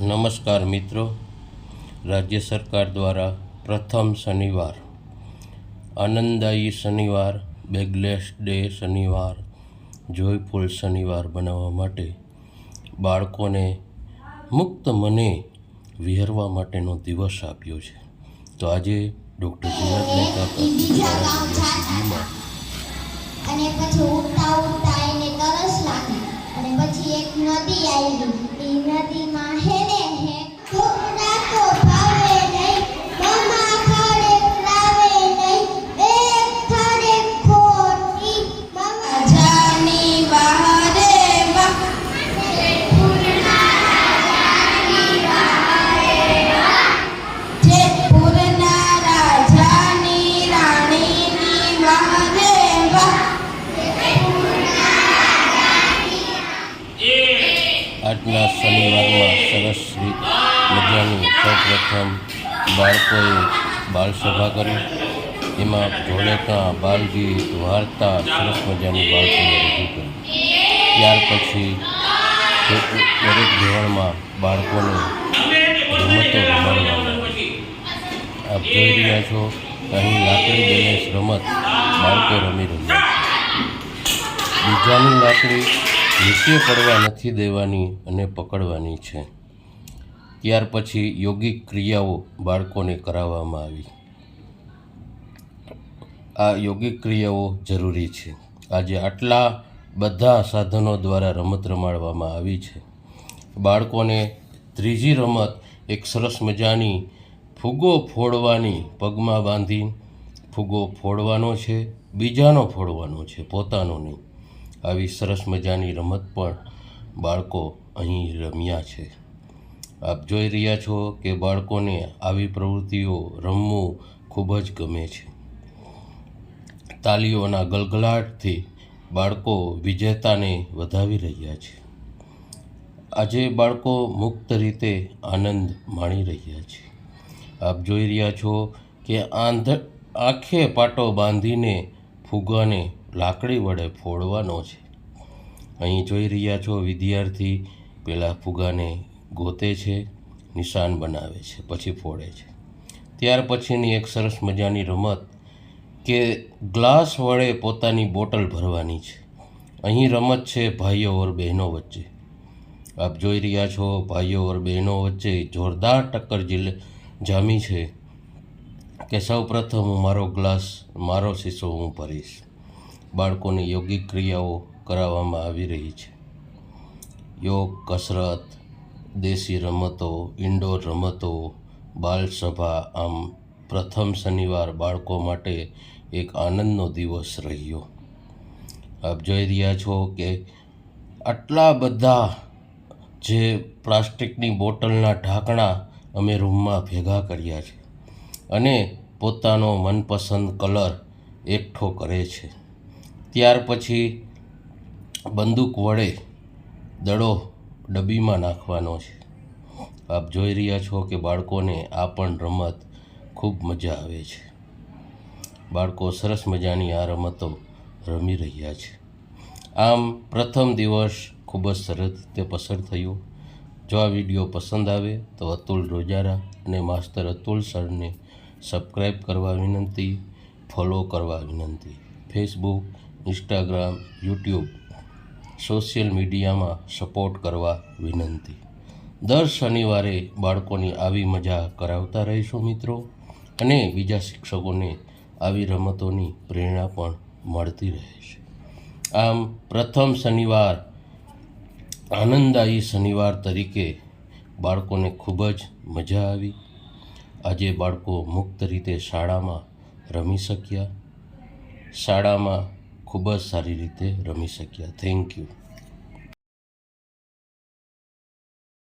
નમસ્કાર મિત્રો. રાજ્ય સરકાર દ્વારા પ્રથમ શનિવાર, આનંદદાયી શનિવાર, બેગલેસ ડે શનિવાર, જોયફુલ શનિવાર બનાવવા માટે બાળકોને મુક્ત મને વિહરવા માટેનો દિવસ આપ્યો છે. તો આજે ડૉક્ટર જીવન મહેતા પછી આજના શનિવારમાં સરસ મજાનું સૌપ્રથમ બાળકોએ બાળસભા કરી. એમાં ધોળેટા બાલગીત, વાર્તા, સરસ મજાની બાળકોએ રજૂ કરી. ત્યાર પછી દરેક દરેક ધોરણમાં બાળકોને રમતો રમાડવામાં આપ જોઈ રહ્યા છો, અહીં લાકડી બેલેન્સ રમત બાળકો રમી રહ્યા છે. બીજાની લાકડી નીચે પડવા નથી દેવાની અને પકડવાની છે. ત્યાર પછી યોગિક ક્રિયાઓ બાળકોને કરાવવામાં આવી. આ યોગિક ક્રિયાઓ જરૂરી છે. આજે આટલા બધા સાધનો દ્વારા રમત રમાડવામાં આવી છે. બાળકોને ત્રીજી રમત એક સરસ મજાની ફૂગો ફોડવાની પગમાં બાંધી ફૂગો ફોડવાનો છે, બીજાનો ફોડવાનો છે, પોતાનો નહીં. આવી સરસ મજાની રમત પણ બાળકો અહીં રમ્યા છે. આપ જોઈ રહ્યા છો કે બાળકોને આવી પ્રવૃત્તિઓ રમવું ખૂબ જ ગમે છે. તાલીઓના ગલગલાટથી બાળકો વિજેતાને વધાવી રહ્યા છે. આજે બાળકો મુક્ત રીતે આનંદ માણી રહ્યા છે. આપ જોઈ રહ્યા છો કે આંધ, આંખે પાટો બાંધીને ફુગાને લાકડી વડે ફોડવાનો છે. અહીં જોઈ રહ્યા છો વિદ્યાર્થી પેલા ફુગાને ગોતે છે, નિશાન બનાવે છે, પછી ફોડે છે. ત્યાર પછીની એક સરસ મજાની રમત કે ગ્લાસ વડે પોતાની બોટલ ભરવાની છે. અહીં રમત છે ભાઈઓ ઓર બહેનો વચ્ચે. આપ જોઈ રહ્યા છો ભાઈઓ ઓર બહેનો વચ્ચે જોરદાર ટક્કર જીલે જામી છે કે સૌ પ્રથમ હું મારો ગ્લાસ, મારો શીશો હું ભરીશ. બાળકોને યોગિક ક્રિયાઓ કરાવવામાં આવી રહી છે. યોગ, કસરત, દેશી રમતો ઇન્ડોર રમતો બાલસભા આમ પ્રથમ શનિવાર બાળકો માટે એક આનંદનો દિવસ રહ્યો. આપ જોઈ રહ્યા છો કે આટલા બધા જે પ્લાસ્ટિકની બોટલના ઢાંકણા અમે રૂમમાં ભેગા કર્યા છે અને પોતાનો મનપસંદ કલર એકઠો કરે છે. ત્યાર પછી બંદૂક વડે દડો ડબ્બીમાં નાખવાનો છે. આપ જોઈ રહ્યા છો કે બાળકોને આ પણ રમત ખૂબ મજા આવે છે. બાળકો સરસ મજાની આ રમતો રમી રહ્યા છે. આમ પ્રથમ દિવસ ખૂબ જ સરસ રીતે પસાર થયો. જો આ વીડિયો પસંદ આવે તો અતુલ રોજારા અને માસ્તર અતુલ સરને સબસ્ક્રાઈબ કરવા વિનંતી ફોલો કરવા વિનંતી. ફેસબુક ઇન્સ્ટાગ્રામ, યુટ્યુબ, સોશિયલ મીડિયામાં સપોર્ટ કરવા વિનંતી. દર શનિવારે બાળકોની આવી મજા કરાવતા રહીશું મિત્રો અને બીજા શિક્ષકોને આવી રમતોની પ્રેરણા પણ મળતી રહે છે આમ, પ્રથમ શનિવાર, આનંદદાયી શનિવાર તરીકે બાળકોને ખૂબ જ મજા આવી. આજે બાળકો મુક્ત રીતે શાળામાં રમી શક્યા. શાળામાં ખૂબ જ સારી રીતે રમી શક્યા. Thank you